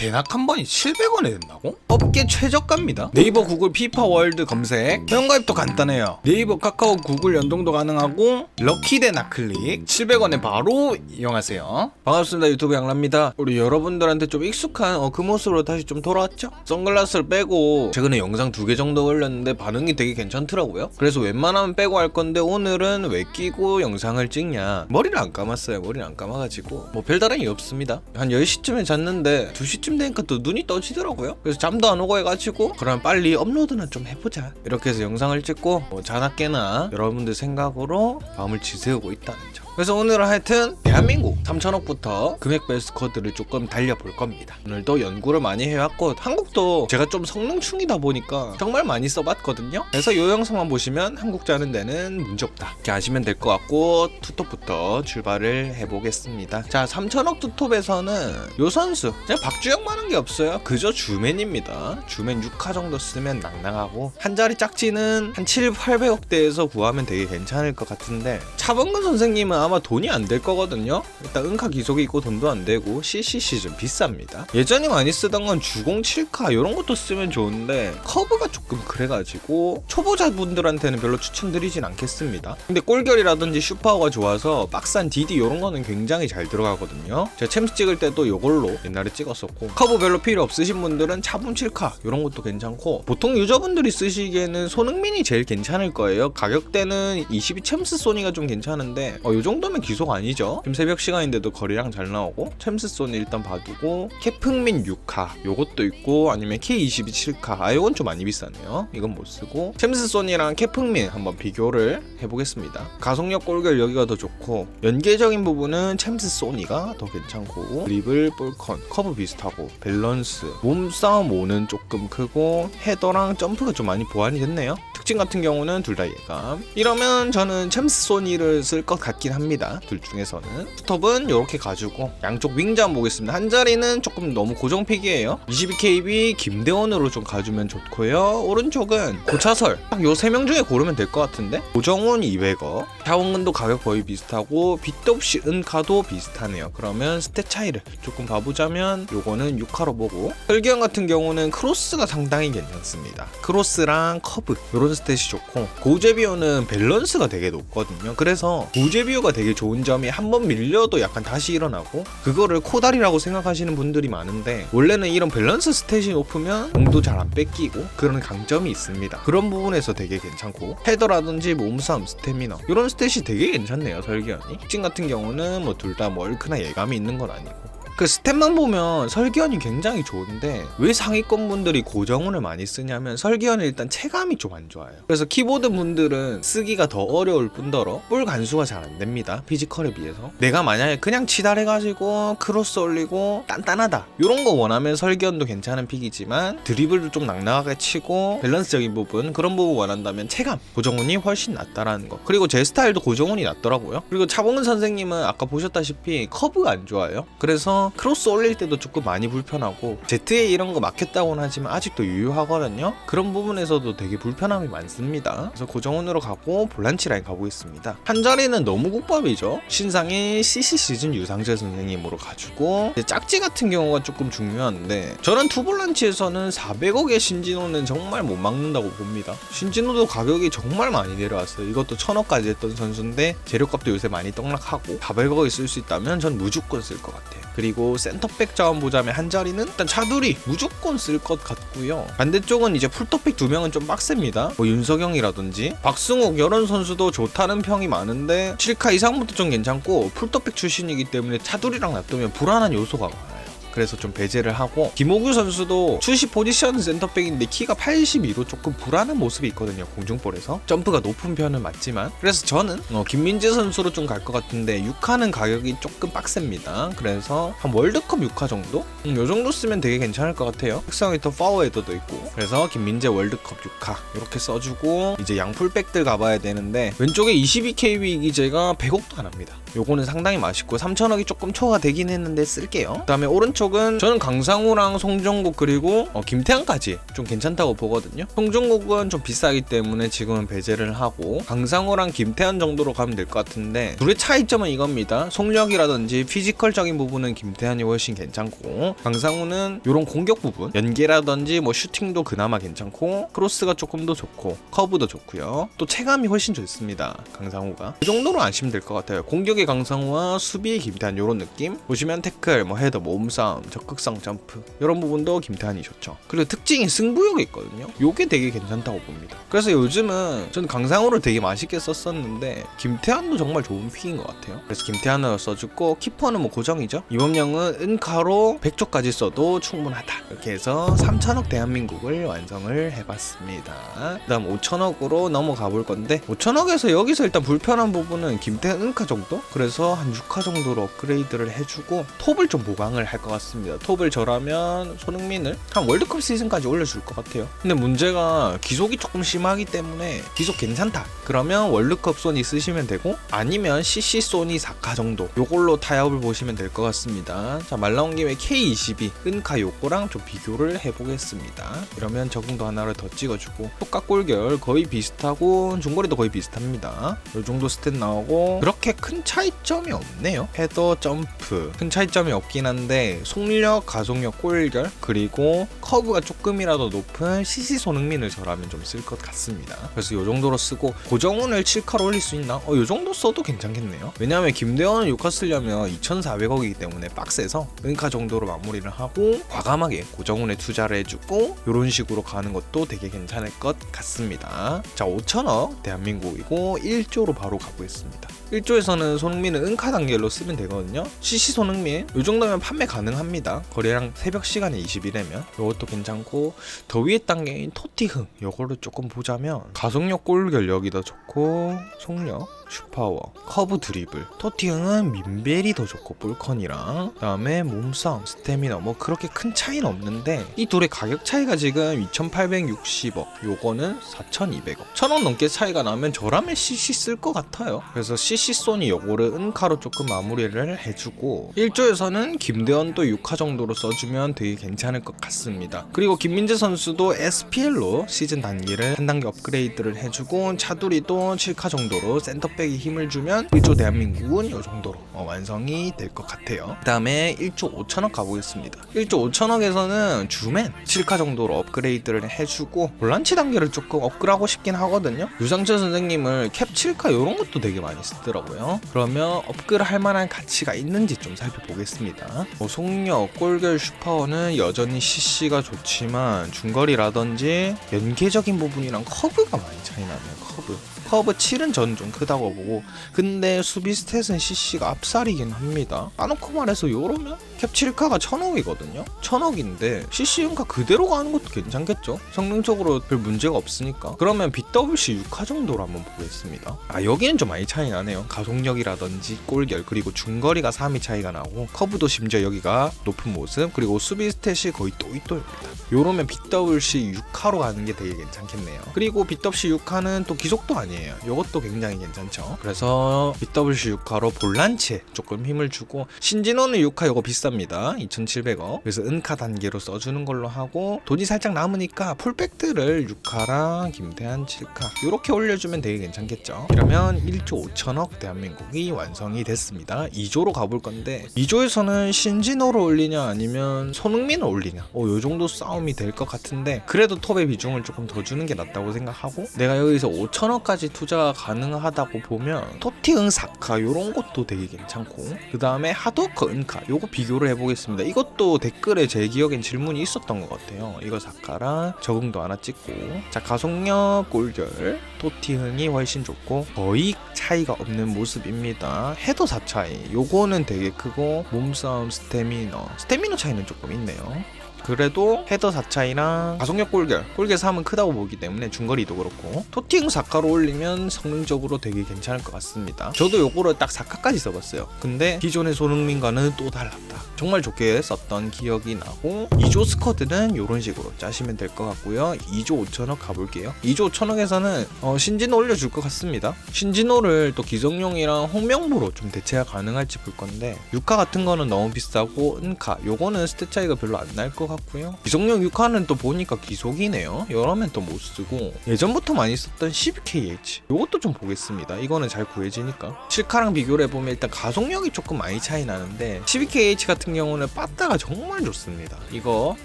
대낙 한 번이 700원에 된다고? 업계 최저가입니다. 네이버 구글 피파 월드 검색. 회원가입도 간단해요. 네이버 카카오 구글 연동도 가능하고 럭키 대낙 클릭 700원에 바로 이용하세요. 반갑습니다. 유튜브 양랍니다. 우리 여러분들한테 좀 익숙한 어, 그 모습으로 다시 좀 돌아왔죠? 선글라스를 빼고 최근에 영상 두 개 정도 올렸는데 반응이 되게 괜찮더라고요. 그래서 웬만하면 빼고 할 건데 오늘은 왜 끼고 영상을 찍냐? 머리를 안 감았어요. 머리를 안 감아가지고 뭐 별다른 이 없습니다. 한 10시쯤에 잤는데 2시쯤 되니까 또 눈이 떠지더라고요. 그래서 잠도 안 오고 해가지고 그럼 빨리 업로드나 좀 해보자. 이렇게 해서 영상을 찍고 뭐 자나 깨나 여러분들 생각으로 밤을 지새우고 있다는 점. 그래서 오늘은 하여튼 대한민국 3천억부터 금액 베스트 코드를 조금 달려볼 겁니다. 오늘도 연구를 많이 해왔고 한국도 제가 좀 성능충이다 보니까 정말 많이 써봤거든요. 그래서 이 영상만 보시면 한국 자는 데는 문제 없다. 이렇게 아시면 될 것 같고 투톱부터 출발을 해보겠습니다. 자 3천억 투톱에서는 요 선수 그냥 박주영만 한 게 없어요. 그저 주맨입니다. 주맨 6화 정도 쓰면 낭낭하고 한 자리 짝지는 한 7, 800억대에서 구하면 되게 괜찮을 것 같은데 차범근 선생님은 아마 돈이 안 될 거거든요. 일단 은카 기속이 있고 돈도 안 되고 CCC 좀 비쌉니다. 예전에 많이 쓰던 건 주공 7카 이런 것도 쓰면 좋은데 커브가 조금 그래가지고 초보자분들한테는 별로 추천드리진 않겠습니다. 근데 꼴결이라든지 슈퍼가 좋아서 박스한 DD 이런 거는 굉장히 잘 들어가거든요. 제가 챔스 찍을 때도 이걸로 옛날에 찍었었고 커브 별로 필요 없으신 분들은 차분 7카 이런 것도 괜찮고 보통 유저분들이 쓰시기에는 손흥민이 제일 괜찮을 거예요. 가격대는 22 챔스 소니가 좀 괜찮은데 어, 요 정도면 기속 아니죠? 지금 새벽 시간인데도 거리랑 잘 나오고 챔스 소니 일단 봐두고 캐풍민 6카 요것도 있고 아니면 K22 7카 아 요건 좀 많이 비싸네요. 이건 못 쓰고 챔스 소니랑 캐풍민 한번 비교를 해보겠습니다. 가속력 꼴결 여기가 더 좋고 연계적인 부분은 챔스 소니가 더 괜찮고 드리블 볼컨 커브 비슷하고 밸런스 몸싸움 5는 조금 크고 헤더랑 점프가 좀 많이 보완이 됐네요. 특징 같은 경우는 둘 다 예감. 이러면 저는 챔스 소니를 쓸 것 같긴 합니다. 둘 중에서는. 스톱은 이렇게 가지고 양쪽 한번 보겠습니다. 한 자리는 조금 너무 고정픽이에요. 22KB 김대원으로 좀 가주면 좋고요. 오른쪽은 고차설. 딱 요 세 명 중에 고르면 될 것 같은데. 고정훈 200억. 샤원근도 가격 거의 비슷하고 빗도 없이 은카도 비슷하네요. 그러면 스탯 차이를 조금 봐보자면 요거는 6화로 보고 설기현 같은 경우는 크로스가 상당히 괜찮습니다. 크로스랑 커브 요런 스탯이 좋고 고제비오는 밸런스가 되게 높거든요. 그래서 고제비오가 되게 좋은 점이 한 번 밀려도 약간 다시 일어나고 그거를 코다리라고 생각하시는 분들이 많은데 원래는 이런 밸런스 스탯이 높으면 공도 잘 안 뺏기고 그런 강점이 있습니다. 그런 부분에서 되게 괜찮고 헤더라든지 몸싸움 스태미너 이런 스탯이 되게 괜찮네요. 설기현이. 특징 같은 경우는 뭐 둘다뭐 얼크나 예감이 있는 건 아니고 그 스탯만 보면 설기현이 굉장히 좋은데 왜 상위권 분들이 고정훈을 많이 쓰냐면 설기현은 일단 체감이 좀 안 좋아요. 그래서 키보드 분들은 쓰기가 더 어려울 뿐더러 볼 간수가 잘 안 됩니다. 피지컬에 비해서. 내가 만약에 그냥 치달해가지고 크로스 올리고 단단하다 이런 거 원하면 설기현도 괜찮은 픽이지만 드리블도 좀 낭낭하게 치고 밸런스적인 부분 그런 부분 원한다면 체감 고정훈이 훨씬 낫다라는 거. 그리고 제 스타일도 고정훈이 낫더라고요. 그리고 차봉근 선생님은 아까 보셨다시피 커브가 안 좋아요. 그래서 크로스 올릴 때도 조금 많이 불편하고 ZA 이런 거 막혔다고는 하지만 아직도 유효하거든요. 그런 부분에서도 되게 불편함이 많습니다. 그래서 고정훈으로 가고 볼란치 라인 가보겠습니다. 한 자리는 너무 국밥이죠. 신상의 CC 시즌 유상재 선생님으로 가지고 짝지 같은 경우가 조금 중요한데 저는 투볼란치에서는 400억의 신진호는 정말 못 막는다고 봅니다. 신진호도 가격이 정말 많이 내려왔어요. 이것도 1000억까지 했던 선수인데 재료값도 요새 많이 떡락하고 400억에 쓸수 있다면 전 무조건 쓸 것 같아요. 그리고 센터백 자원 보자면 한 자리는 일단 차두리 무조건 쓸 것 같고요. 반대쪽은 이제 풀터백 두 명은 좀 빡셉니다. 뭐 윤석영이라든지 박승욱 이런 선수도 좋다는 평이 많은데 7카 이상부터 좀 괜찮고 풀터백 출신이기 때문에 차두리랑 놔두면 불안한 요소가 많아요. 그래서 좀 배제를 하고 김호규 선수도 출시 포지션은 센터백인데 키가 82로 조금 불안한 모습이 있거든요 공중볼에서. 점프가 높은 편은 맞지만. 그래서 저는 어, 김민재 선수로 좀 갈 것 같은데 6화는 가격이 조금 빡셉니다. 그래서 한 월드컵 6화 정도? 음, 요 정도 쓰면 되게 괜찮을 것 같아요. 특성이터 파워헤더도 있고. 그래서 김민재 월드컵 6화 이렇게 써주고 이제 양풀백들 가봐야 되는데 왼쪽에 22KB 기재가 100억도 안 합니다. 요거는 상당히 맛있고 3천억이 조금 초과되긴 했는데 쓸게요. 그 다음에 오른쪽 촉은 저는 강상우랑 송정국 그리고 어, 김태환까지 좀 괜찮다고 보거든요. 송정국은 좀 비싸기 때문에 지금은 배제를 하고 강상우랑 김태환 정도로 가면 될 것 같은데 둘의 차이점은 이겁니다. 속력이라든지 피지컬적인 부분은 김태환이 훨씬 괜찮고 강상우는 이런 공격 부분 연계라든지 뭐 슈팅도 그나마 괜찮고 크로스가 조금 더 좋고 커브도 좋고요. 또 체감이 훨씬 좋습니다. 강상우가 그 정도로 아시면 될 것 같아요. 공격의 강상우와 수비의 김태환 이런 느낌 보시면 태클, 뭐 헤더, 몸싸움, 적극성 점프 이런 부분도 김태환이 좋죠. 그리고 특징이 승부욕이 있거든요. 요게 되게 괜찮다고 봅니다. 그래서 요즘은 저는 강상우를 되게 맛있게 썼었는데 김태환도 정말 좋은 픽인 것 같아요. 그래서 김태환을 써주고 키퍼는 뭐 고정이죠. 이범영은 은카로 100조까지 써도 충분하다. 이렇게 해서 3천억 대한민국을 완성을 해봤습니다. 그다음 5천억으로 넘어가 볼 건데 5천억에서 여기서 일단 불편한 부분은 김태환 은카 정도? 그래서 한 6화 정도로 업그레이드를 해주고 톱을 좀 보강을 할 것 같습니다. 톱을 저라면 손흥민을 한 월드컵 시즌까지 올려줄 것 같아요. 근데 문제가 기속이 조금 심하기 때문에 기속 괜찮다. 그러면 월드컵 소니 쓰시면 되고 아니면 CC 소니 4카 정도 요걸로 타협을 보시면 될 것 같습니다. 자 말 나온 김에 K22 은카 요거랑 좀 비교를 해보겠습니다. 이러면 적응도 하나를 더 찍어주고 효과 골결 거의 비슷하고 중거리도 거의 비슷합니다. 요 정도 스탯 나오고 그렇게 큰 차이점이 없네요. 헤더 점프 큰 차이점이 없긴 한데 속력, 가속력, 골결 그리고 커브가 조금이라도 높은 CC 손흥민을 저라면 좀 쓸 것 같습니다. 그래서 요 정도로 쓰고 고정운을 7카로 올릴 수 있나? 어, 요 정도 써도 괜찮겠네요. 왜냐하면 김대원은 6카 쓰려면 2,400억이기 때문에 빡세서 은카 정도로 마무리를 하고 과감하게 고정운에 투자를 해주고 요런 식으로 가는 것도 되게 괜찮을 것 같습니다. 자, 5천억 대한민국이고 1조로 바로 가보겠습니다. 1조에서는 손흥민은 은카 단계로 쓰면 되거든요. CC 손흥민 이 정도면 판매 가능 합니다. 거래량 새벽 시간에 20이라면 이것도 괜찮고 더 위에 단계인 토티흥 요거를 조금 보자면 가속력 골결 여기도 좋고 속력 슈파워 커브 드리블. 토티흥은 민벨이 더 좋고 볼컨이랑 그다음에 몸싸움 스태미너 뭐 그렇게 큰 차이는 없는데 이 둘의 가격 차이가 지금 2,860억. 요거는 4,200억. 1,000원 넘게 차이가 나면 저라면 CC 쓸 것 같아요. 그래서 CC 소니 요거를 은카로 조금 마무리를 해주고 1조에서는 김대원도 6화 정도로 써주면 되게 괜찮을 것 같습니다. 그리고 김민재 선수도 SPL로 시즌 단계를 한 단계 업그레이드를 해주고 차두리도 7카 정도로 센터백 이 힘을 주면 1조 대한민국은 이 정도로 어, 완성이 될 것 같아요 그 다음에 1조 5천억 가보겠습니다 1조 5천억에서는 주맨 7카 정도로 업그레이드를 해주고 볼란치 단계를 조금 업그레이드하고 싶긴 하거든요 유상철 선생님을 캡 7카 이런 것도 되게 많이 쓰더라고요 그러면 업그레이드 할 만한 가치가 있는지 좀 살펴보겠습니다 뭐 속력, 골결, 슈퍼는 여전히 CC가 좋지만 중거리라든지 연계적인 부분이랑 커브가 많이 차이 나네요 커브 커브 7은 저는 좀 크다고 보고. 근데 수비 스탯은 CC가 앞살이긴 합니다. 까놓고 말해서 요러면 캡 7카가 1000억이거든요? 1000억인데 CC 은카 그대로 가는 것도 괜찮겠죠? 성능적으로 별 문제가 없으니까. 그러면 BWC 6카 정도로 한번 보겠습니다. 아 여기는 좀 많이 차이 나네요. 가속력이라든지 골결 그리고 중거리가 3이 차이가 나고 커브도 심지어 여기가 높은 모습 그리고 수비 스탯이 거의 또이또입니다. 요러면 BWC 6카로 가는 게 되게 괜찮겠네요. 그리고 BWC 6카는 또 기속도 아니에요. 이것도 굉장히 괜찮죠 그래서 BWC 6카로 볼란치에 조금 힘을 주고 신진호는 6카 이거 비쌉니다. 2700억. 그래서 은카 단계로 써주는 걸로 하고 돈이 살짝 남으니까 풀백들을 6카랑 김태한 7카 이렇게 올려주면 되게 괜찮겠죠. 그러면 1조 5천억 대한민국이 완성이 됐습니다. 2조로 가볼 건데 2조에서는 신진호를 올리냐 아니면 손흥민을 올리냐? 어, 요 정도 싸움이 될 것 같은데 그래도 톱의 비중을 조금 더 주는 게 낫다고 생각하고 내가 여기서 5천억까지 투자가 가능하다고 보면 토티응 사카 요런 것도 되게 괜찮고 그 다음에 하드워커 은카 요거 비교를 해보겠습니다. 이것도 댓글에 제 기억엔 질문이 있었던 것 같아요. 이거 사카랑 적응도 하나 찍고. 자 가속력 골결 토티흥이 훨씬 좋고 거의 차이가 없는 모습입니다. 헤더 4차이. 요거는 되게 크고 몸싸움 스태미너. 스태미너 차이는 조금 있네요 그래도 헤더 4차이랑 가속력 골결 골결 3은 크다고 보기 때문에 중거리도 그렇고 토팅 4카로 올리면 성능적으로 되게 괜찮을 것 같습니다. 저도 요거를 딱 4카까지 써봤어요. 근데 기존의 손흥민과는 또 달랐다. 정말 좋게 썼던 기억이 나고 2조 스쿼드는 이런 식으로 짜시면 될 것 같고요. 2조 5천억 가볼게요. 2조 5천억에서는 어, 신진호 올려줄 것 같습니다. 신진호를 또 기성용이랑 홍명보로 좀 대체가 가능할지 볼 건데 6카 같은 거는 너무 비싸고 은카 요거는 스탯 차이가 별로 안 날 것 같 고요. 기성용 6카는 또 보니까 기속이네요. 이러면 또 못 쓰고 예전부터 많이 썼던 12KH 요것도 좀 보겠습니다. 이거는 잘 구해지니까 7카랑 비교를 해보면 일단 가속력이 조금 많이 차이 나는데 12KH 같은 경우는 빠따가 정말 좋습니다. 이거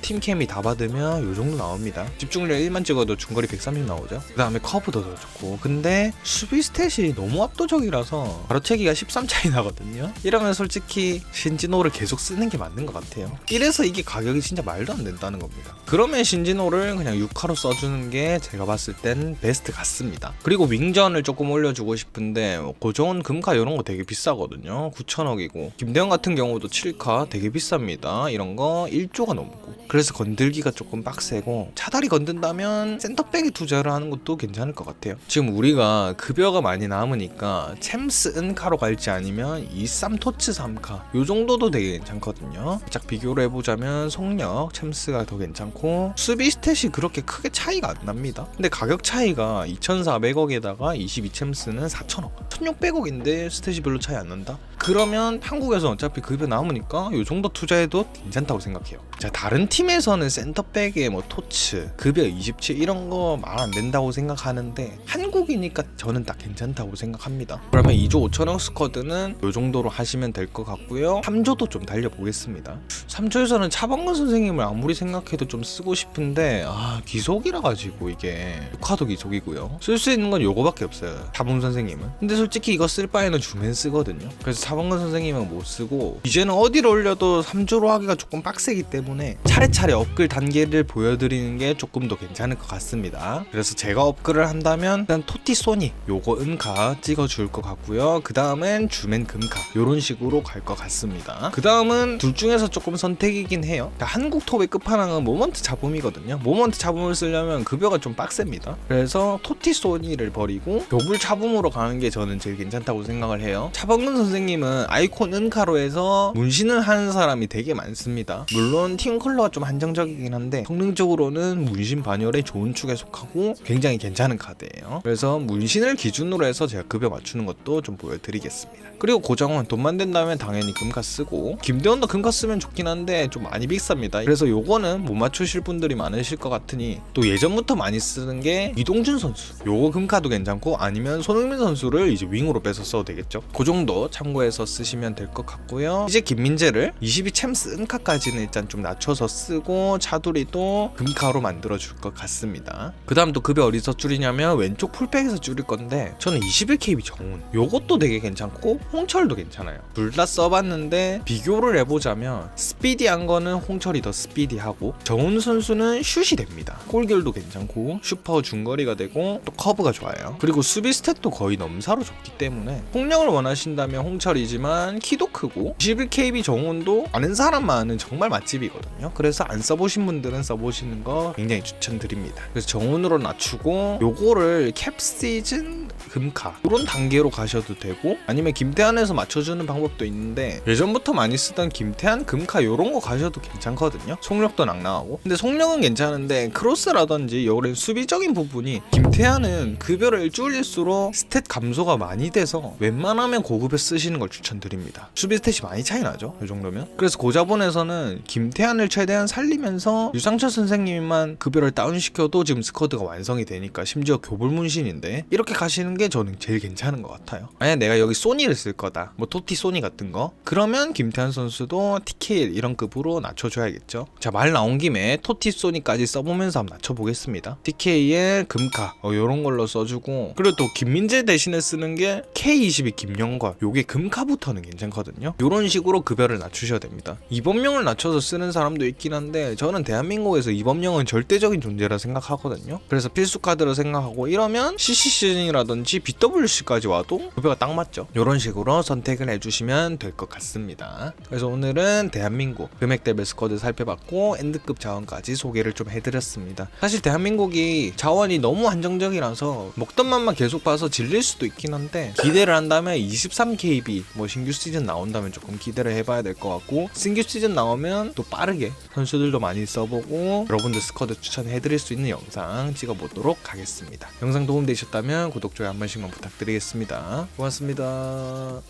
팀캠이 다 받으면 요 정도 나옵니다. 집중력 1만 찍어도 중거리 130 나오죠. 그 다음에 커브도 더 좋고 근데 수비 스탯이 너무 압도적이라서 바로 채기가 13 차이 나거든요. 이러면 솔직히 신진호를 계속 쓰는 게 맞는 것 같아요. 이래서 이게 가격이 진짜 말도 안 된다는 겁니다. 그러면 신진호를 그냥 6화로 써주는 게 제가 봤을 땐 베스트 같습니다. 그리고 윙전을 조금 올려주고 싶은데 뭐 고정은 금카 이런 거 되게 비싸거든요. 9천억이고 김대현 같은 경우도 7카 되게 비쌉니다. 이런 거 1조가 넘고 그래서 건들기가 조금 빡세고 차다리 건든다면 센터백에 투자를 하는 것도 괜찮을 것 같아요. 지금 우리가 급여가 많이 남으니까 챔스 은카로 갈지 아니면 23 토츠 3카 요 정도도 되게 괜찮거든요. 살짝 비교를 해보자면 속력 챔스가 더 괜찮고 수비 스탯이 그렇게 크게 차이가 안 납니다. 근데 가격 차이가 2,400억에다가 22 챔스는 4,000억 1,600억인데 스탯이 별로 차이 안 난다? 그러면 한국에서 어차피 급여 남으니까 요 정도 투자해도 괜찮다고 생각해요. 자 다른 팀에서는 센터백에 뭐 토츠, 급여 27 이런 거 말 안 된다고 생각하는데 한국이니까 저는 딱 괜찮다고 생각합니다. 그러면 2조 5천억 스쿼드는 요 정도로 하시면 될 것 같고요. 3조도 좀 달려보겠습니다. 3조에서는 차범근 선생님을 아무리 생각해도 좀 쓰고 싶은데 아 기속이라 가지고 이게 녹화도 기속이고요. 쓸 수 있는 건 요거밖에 없어요. 차범 선생님은. 근데 솔직히 이거 쓸 바에는 주맨 쓰거든요. 그래서 차범근 선생님은 못 쓰고 이제는 어디를 올려도 3조로 하기가 조금 빡세기 때문에 차례차례 업글 단계를 보여드리는 게 조금 더 괜찮을 것 같습니다. 그래서 제가 업글을 한다면 일단 토티 소니 요거 은카 찍어줄 것 같고요. 그 다음은 주맨 금카 요런 식으로 갈 것 같습니다. 그 다음은 둘 중에서 조금 선택이긴 해요. 그러니까 한국 톱의 끝판왕은 모먼트 잡음이거든요. 모먼트 잡음을 쓰려면 급여가 좀 빡셉니다. 그래서 토티 소니를 버리고 교불 차붐으로 가는 게 저는 제일 괜찮다고 생각을 해요. 차범근 선생님은 아이콘 은카로 해서 문신을 하는 사람이 되게 많습니다. 물론 팀 컬러가 좀 한정적이긴 한데 성능적으로는 문신 반열에 좋은 축에 속하고 굉장히 괜찮은 카드예요. 그래서 문신을 기준으로 해서 제가 급여 맞추는 것도 좀 보여드리겠습니다. 그리고 고정은 돈만 된다면 당연히 금카 쓰고 김대원도 금카 쓰면 좋긴 한데 좀 많이 비쌉니다. 그래서 요거는 못 맞추실 분들이 많으실 것 같으니 또 예전부터 많이 쓰는 게 이동준 선수 요거 금카도 괜찮고 아니면 손흥민 선수를 이제 윙으로 빼서 써도 되겠죠. 그 정도 참고해서 쓰시면 될 것 같고요. 이제 김민재를 22 챔스 은카까지는 일단 좀 낮춰서 쓰고 차두리도 금카로 만들어 줄 것 같습니다. 그 다음 또 급여 어디서 줄이냐면 왼쪽 풀백에서 줄일 건데 저는 21KB 정훈 요것도 되게 괜찮고 홍철도 괜찮아요. 둘 다 써봤는데 비교를 해보자면 스피디한 거는 홍철이 더 스피디하고 정훈 선수는 슛이 됩니다. 골결도 괜찮고 슈퍼 중거리가 되고 또 커브가 좋아요. 그리고 수비 스탯도 거의 넘사로 좋기 때문에 폭력을 원하신다면 홍철이지만 키도 크고 21KB 정훈도 아는 사람만은 정말 맛집이 거든요. 그래서 안 써보신 분들은 써보시는 거 굉장히 추천드립니다. 그래서 정훈으로 낮추고 요거를 캡 시즌 금카 이런 단계로 가셔도 되고 아니면 김태환에서 맞춰주는 방법도 있는데 예전부터 많이 쓰던 김태환 금카 요런 거 가셔도 괜찮거든요. 속력도 낭낭하고 근데 속력은 괜찮은데 크로스라든지 요런 수비적인 부분이 김태환은 급여를 줄일수록 스탯 감소가 많이 돼서 웬만하면 고급에 쓰시는 걸 추천드립니다. 수비 스탯이 많이 차이 나죠. 이 정도면. 그래서 고자본에서는 김태환을 최대한 살리면서 유상철 선생님만 급여를 다운시켜도 지금 스쿼드가 완성이 되니까 심지어 교불문신인데 이렇게 가시는 게 저는 제일 괜찮은 것 같아요. 만약 내가 여기 소니를 쓸 거다. 뭐 토티 소니 같은 거. 그러면 김태환 선수도 TKL 이런 급으로 낮춰줘야겠죠. 자 말 나온 김에 토티 소니까지 써보면서 한번 낮춰보겠습니다. TKL 금카 어, 요런 걸로 써주고 그리고 또 김민재 대신에 쓰는 게 K22 김영걸 요게 금카부터는 괜찮거든요. 요런 식으로 급여를 낮추셔야 됩니다. 이범령을 낮춰서 쓰는 사람도 있긴 한데 저는 대한민국에서 이범령은 절대적인 존재라 생각하거든요. 그래서 필수 카드로 생각하고 이러면 CC 시즌이라든지 다시 BWC까지 와도 급여가 딱 맞죠. 이런 식으로 선택을 해주시면 될 것 같습니다. 그래서 오늘은 대한민국 금액대별 스쿼드 살펴봤고 엔드급 자원까지 소개를 좀 해드렸습니다. 사실 대한민국이 자원이 너무 한정적이라서 먹던 맛만 계속 봐서 질릴 수도 있긴 한데 기대를 한다면 23KB 뭐 신규 시즌 나온다면 조금 기대를 해봐야 될 것 같고 신규 시즌 나오면 또 빠르게 선수들도 많이 써보고 여러분들 스쿼드 추천해드릴 수 있는 영상 찍어보도록 하겠습니다. 영상 도움되셨다면 구독, 좋아요 한 번씩만 부탁드리겠습니다. 고맙습니다.